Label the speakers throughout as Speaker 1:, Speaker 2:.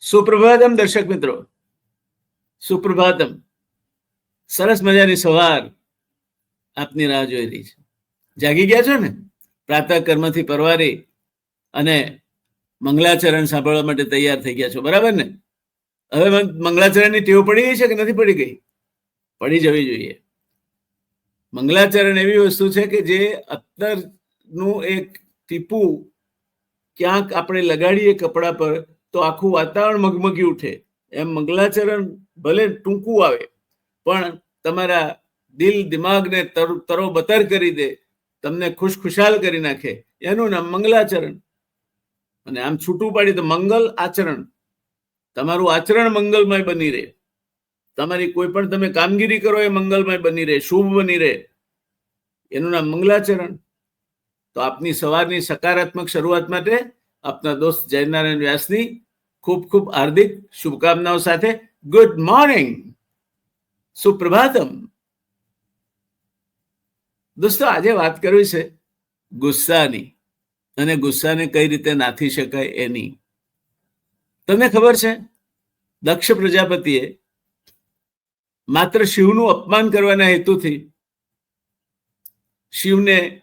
Speaker 1: સુપ્રભાતમ, દર્શક મિત્રો. સુપ્રભાતમ. સરસ મજાની સવાર આપની રાહ જોઈ રહી છે. જાગી ગયા છો ને? પ્રાતઃ કર્મથી પરવારી અને મંગલાચરણ સાંભળવા માટે તૈયાર થઈ ગયા છો. બરાબર ને? હવે મંગલાચરણની ટેવ પડી ગઈ છે કે નથી પડી ગઈ? પડી જવી જોઈએ. મંગલાચરણ એવી વસ્તુ છે કે જે અત્તરનું એક ટીપું ક્યાંક આપણે લગાડીએ કપડા પર તો આખું વાતાવરણ મગમગી ઉઠે. એમ મંગલાચરણ ભલે ટૂંકું આવે, પણ તમારા દિલ દિમાગને તર- તરોબતર કરી દે, તમને ખુશખુશાલ કરી નાખે. એનું નામ મંગલાચરણ. અને આમ છૂટું પાડી તો મંગલ આચરણ. તમારું આચરણ મંગલમય બની રહે. તમારી કોઈ પણ તમે કામગીરી કરો એ મંગલમય બની રહે, શુભ બની રહે. એનું નામ મંગલાચરણ. તો આપની સવારની સકારાત્મક શરૂઆત માટે આપના દોસ્ત જયનારાયણ વ્યાસની ખૂબ ખૂબ હાર્દિક શુભકામનાઓ સાથે. ગુડ મોર્નિંગ સુપ્રભાતમ. દોસ્તો, આજે વાત કરવી છે ગુસ્સાની. અને ગુસ્સાને કઈ રીતે નાથી શકાય એની. તમને ખબર છે, દક્ષ પ્રજાપતિએ માત્ર શિવનું અપમાન કરવાના હેતુથી શિવને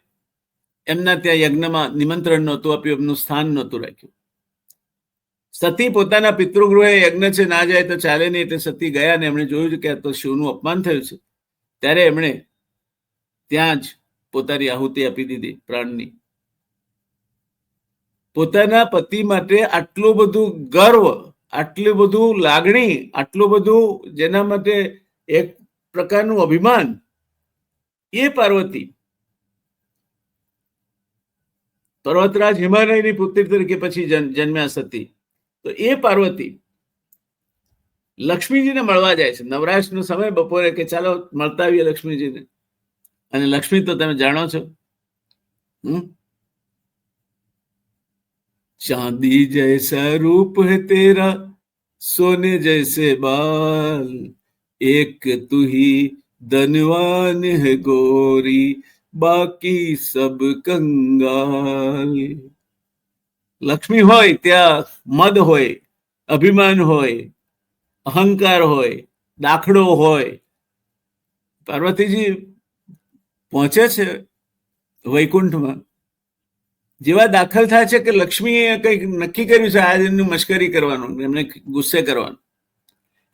Speaker 1: એમના ત્યાં યજ્ઞમાં નિમંત્રણ નહોતું આપ્યું, એમનું સ્થાન નહોતું રાખ્યું. સતી પોતાના પિતૃગૃહે યજ્ઞ છે, ના જાય તો ચાલે નહીં. એટલે સતી ગયા ને એમણે જોયું કે તો શિવનું અપમાન થયું છે. ત્યારે એમણે ત્યાં જ પોતાની આહુતિ આપી દીધી પ્રાણની. પોતાના પતિ માટે આટલું બધું ગર્વ, આટલું બધું લાગણી, આટલું બધું જેના માટે એક પ્રકારનું અભિમાન, એ પાર્વતી પર્વતરાજ હિમાલયની પુત્રી તરીકે પછી જન્મ્યા સતી. તો એ પાર્વતી લક્ષ્મીજીને મળવા જાય છે. નવરાશનો સમય બપોરે કે ચાલો મળતા આવીએ લક્ષ્મીજીને. અને લક્ષ્મી તો તમે જાણો છો. ચાંદી જૈસા રૂપ હે તેરા, સોને જૈસે બાલ. એક તુહી ધનવાન હે ગોરી, બાકી સબ કંગાલ. લક્ષ્મી હોય ત્યાં મદ હોય, અભિમાન હોય, અહંકાર હોય, દાખલો હોય. પાર્વતીજી પહોંચે છે વૈકુંઠમાં. જેવા દાખલ થાય છે કે લક્ષ્મીએ કંઈક નક્કી કર્યું છે, આજે એમની મશ્કરી કરવાનું, એમને ગુસ્સે કરવાનું.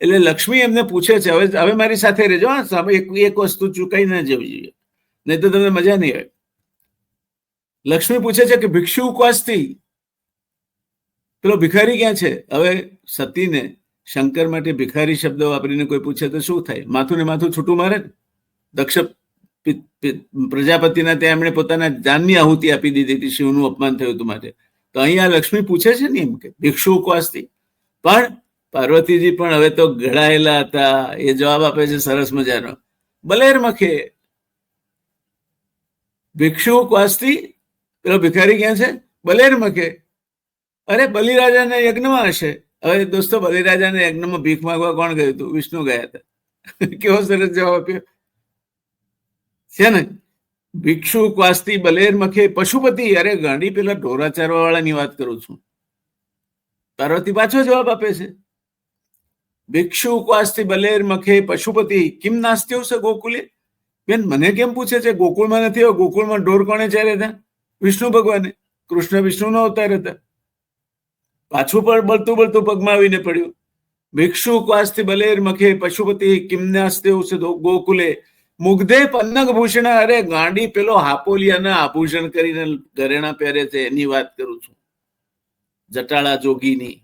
Speaker 1: એટલે લક્ષ્મી એમને પૂછે છે, હવે હવે મારી સાથે રહેજો, હા એક એક વસ્તુ ચૂકાઈ ના જવી જોઈએ, નહીં તો તમને મજા નહીં આવે. લક્ષ્મી પૂછે છે કે ભિક્ષુ ઉપવાસથી પેલો ભિખારી ક્યાં છે? હવે સતીને શંકર માટે ભિખારી શબ્દ વાપરીને કોઈ પૂછે તો શું થાય? માથું ને માથું છૂટું મારે દક્ષ પ્રજાપતિના ત્યાં એમણે પોતાના જાનની આહુતિ આપી દીધી હતી, શિવનું અપમાન થયું હતું માટે. તો અહીંયા લક્ષ્મી પૂછે છે ને એમ કે, ભિક્ષુ ઉપવાસથી? પણ પાર્વતીજી પણ હવે તો ઘડાયેલા હતા. એ જવાબ આપે છે સરસ મજાનો. બલેર મખે, ભિક્ષુ ઉપવાસથી? પેલો ભિખારી ક્યાં છે? બલેર મખે અરે બલિરાજાના યજ્ઞમાં હશે. હવે દોસ્તો, બલિરાજાના યજ્ઞમાં ભીખ માંગવા કોણ ગયું હતું વિષ્ણુ ગયા હતા. કેવો સરસ જવાબ આપ્યો. છે ને? ભિક્ષુ, ક્વાસ્તી, બલેર મખે પશુપતિ, અરે ગાંડી પેલા ઢોરા ચારવા વાળાની વાત કરું છું. પાર્વતી પાછો જવાબ આપે છે. ભિક્ષુ, ક્વાસ્તી, બલેર મખે પશુપતિ, કિમ નાસ્ત્યો છે ગોકુલે? બેન, મને કેમ પૂછે છે? ગોકુળમાં નથી આવ્યો. ગોકુળમાં ઢોર કોણે ચારે હતા? વિષ્ણુ ભગવાને. કૃષ્ણ વિષ્ણુનો અવતાર હતા. પાછું પણ બળતું બળતું પગમાં આવીને પડ્યું. ભિક્ષુ ક્વાસ્તી બલેર મખે પશુપતિ કિમ નાસ્ત્યો ગોકુલે મુગ્ધે પન્નગ ભૂષણ અરે ગાંડી પેલો હાપોલિયાના આભૂષણ કરીને ઘરેણા પહેરે છે, એની વાત કરું છું. જટાળા જોગીની.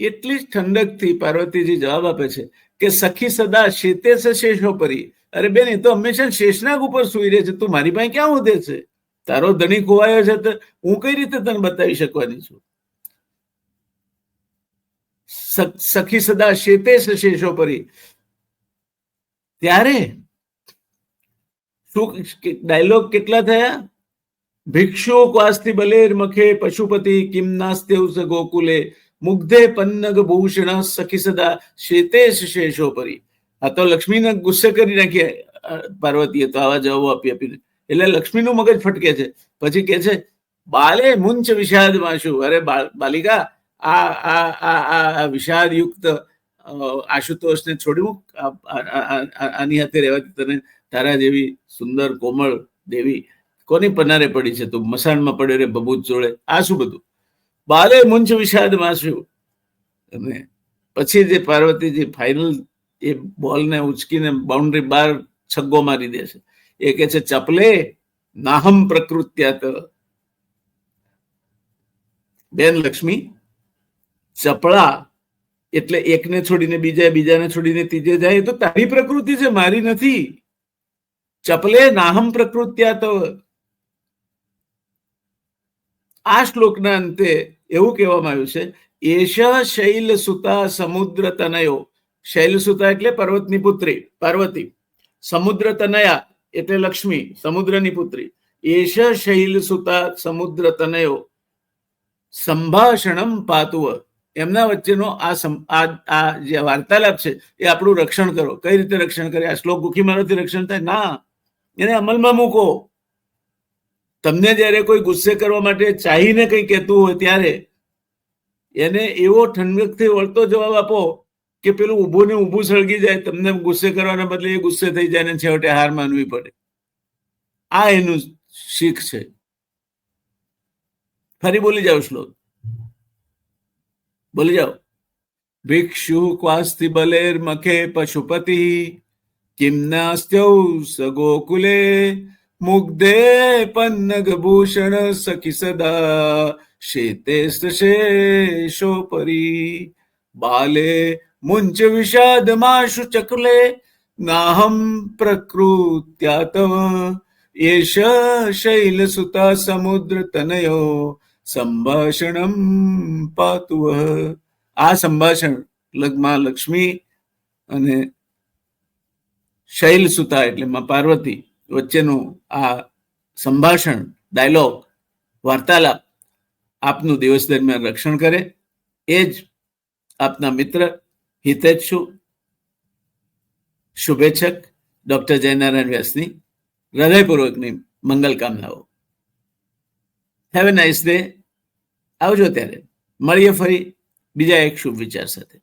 Speaker 1: એટલી જ ઠંડકથી પાર્વતીજી જવાબ આપે છે કે સખી સદા શેતે છે શેષો પરી અરે બેન, એ તો હંમેશા શેષનાગ ઉપર સુઈ રહે છે, તું મારી પાસે ક્યાં ઉધે છે? તારો ધણી ખોવાયો છે તો હું કઈ રીતે તને બતાવી શકવાની છું? સખી સદા શેતે શેષો પરી ત્યારે શું ડાયલોગ કેટલા થયા? ભિક્ષુ ક્વાસ્તિ બલેર મખે પશુપતિ કિમ નાસ્ત્યવ સ ગોકુલે. મુગ્ધે પન્નગ ભૂષણ સખી સદા શેતે શેષો પરી આ તો લક્ષ્મીને ગુસ્સે કરી નાખીએ પાર્વતીએ તો આવા જવાબો આપી, આપીને. એટલે લક્ષ્મીનું મગજ ફટકે છે. પછી કે છે, બાલે મુંચ વિષાદ માશુ અરે બાલિકા, આ આ આ વિષાદયુક્ત આશુતોષને છોડી આની હાથે રહેવાથી તને તારા જેવી સુંદર કોમળ દેવી કોની પનારે પડી છે? તું મસાણમાં પડે રે બબૂત જોડે. આ શું બધું? બાલે મુંચ વિષાદ માસ્યું અને પછી જે પાર્વતીજી ફાઇનલ એ બોલને ઉચકીને બાઉન્ડ્રી બાર છગ્ગો મારી દે છે. એ કે છે, ચપલે નાહમ પ્રકૃત્યાત બેન લક્ષ્મી, ચપળા એટલે એકને છોડીને બીજા બીજાને છોડીને ત્રીજે જાય તો તારી પ્રકૃતિ છે, મારી નથી. ચપલે નાહમ પ્રકૃત્યાત આ શ્લોકના અંતે એવું કહેવામાં આવ્યું છે એશ શૈલ સુતા સમુદ્ર તનયો. શૈલ સુતા એટલે પર્વતની પુત્રી, પાર્વતી. સમુદ્ર તનયા એટલે લક્ષ્મી, સમુદ્રની પુત્રી. એશ શૈલ સુતા સમુદ્ર તનયો સંભાષણમ પાતુવ. એમના વચ્ચેનો આ આ જે વાર્તાલાપ છે, એ આપણું રક્ષણ કરો. કઈ રીતે રક્ષણ કરે? આ શ્લોક ગુખી મારોથી રક્ષણ થાય? ના. એને અમલમાં મૂકો. તમને જ્યારે કોઈ ગુસ્સે કરવા માટે ચાહીને કંઈ કહેતું હોય ત્યારે એને એવો ઠંડકથી વળતો જવાબ આપો કે પેલું ઊભું ને ઊભું સળગી જાય, તમને ગુસ્સે કરવાના બદલે એ ગુસ્સે થઈ જાય ને છેવટે હાર માનવી પડે. આ એનું શીખ છે. ફરી બોલી જાઓ શ્લોક. બોલી જાઓ. ભિક્ષુ ક્વાસ્તિ બલેર મખે પશુપતિ, કિમ નાસ્ત્યૌ સગોકુલે, મુગ્ધે પન્નગ ભૂષણ સખી સદા શેતે શેષો પરી બાલે મુંચ વિષાદ માશુ ચકલે નાહમ પ્રકૃત્યાતમ એશ શૈલ સુતા સમુદ્ર તનયો સંભાષણમ પાતુ આ સંભાષણ લગમાં લક્ષ્મી અને શૈલ સુતા એટલે માં પાર્વતી વચ્ચેનું આ સંભાષણ, ડાયલોગ, વાર્તાલાપ આપનું દિવસ દરમિયાન રક્ષણ કરે. એ જ આપના મિત્ર હિતેચ્છુ શુભેચ્છક ડોક્ટર જયનારાયણ વ્યાસની હૃદયપૂર્વકની મંગલ કામનાઓ. હેવ એ નાઇસ ડે આવજો ત્યારે. મળીએ ફરી બીજા એક શુભ વિચાર સાથે.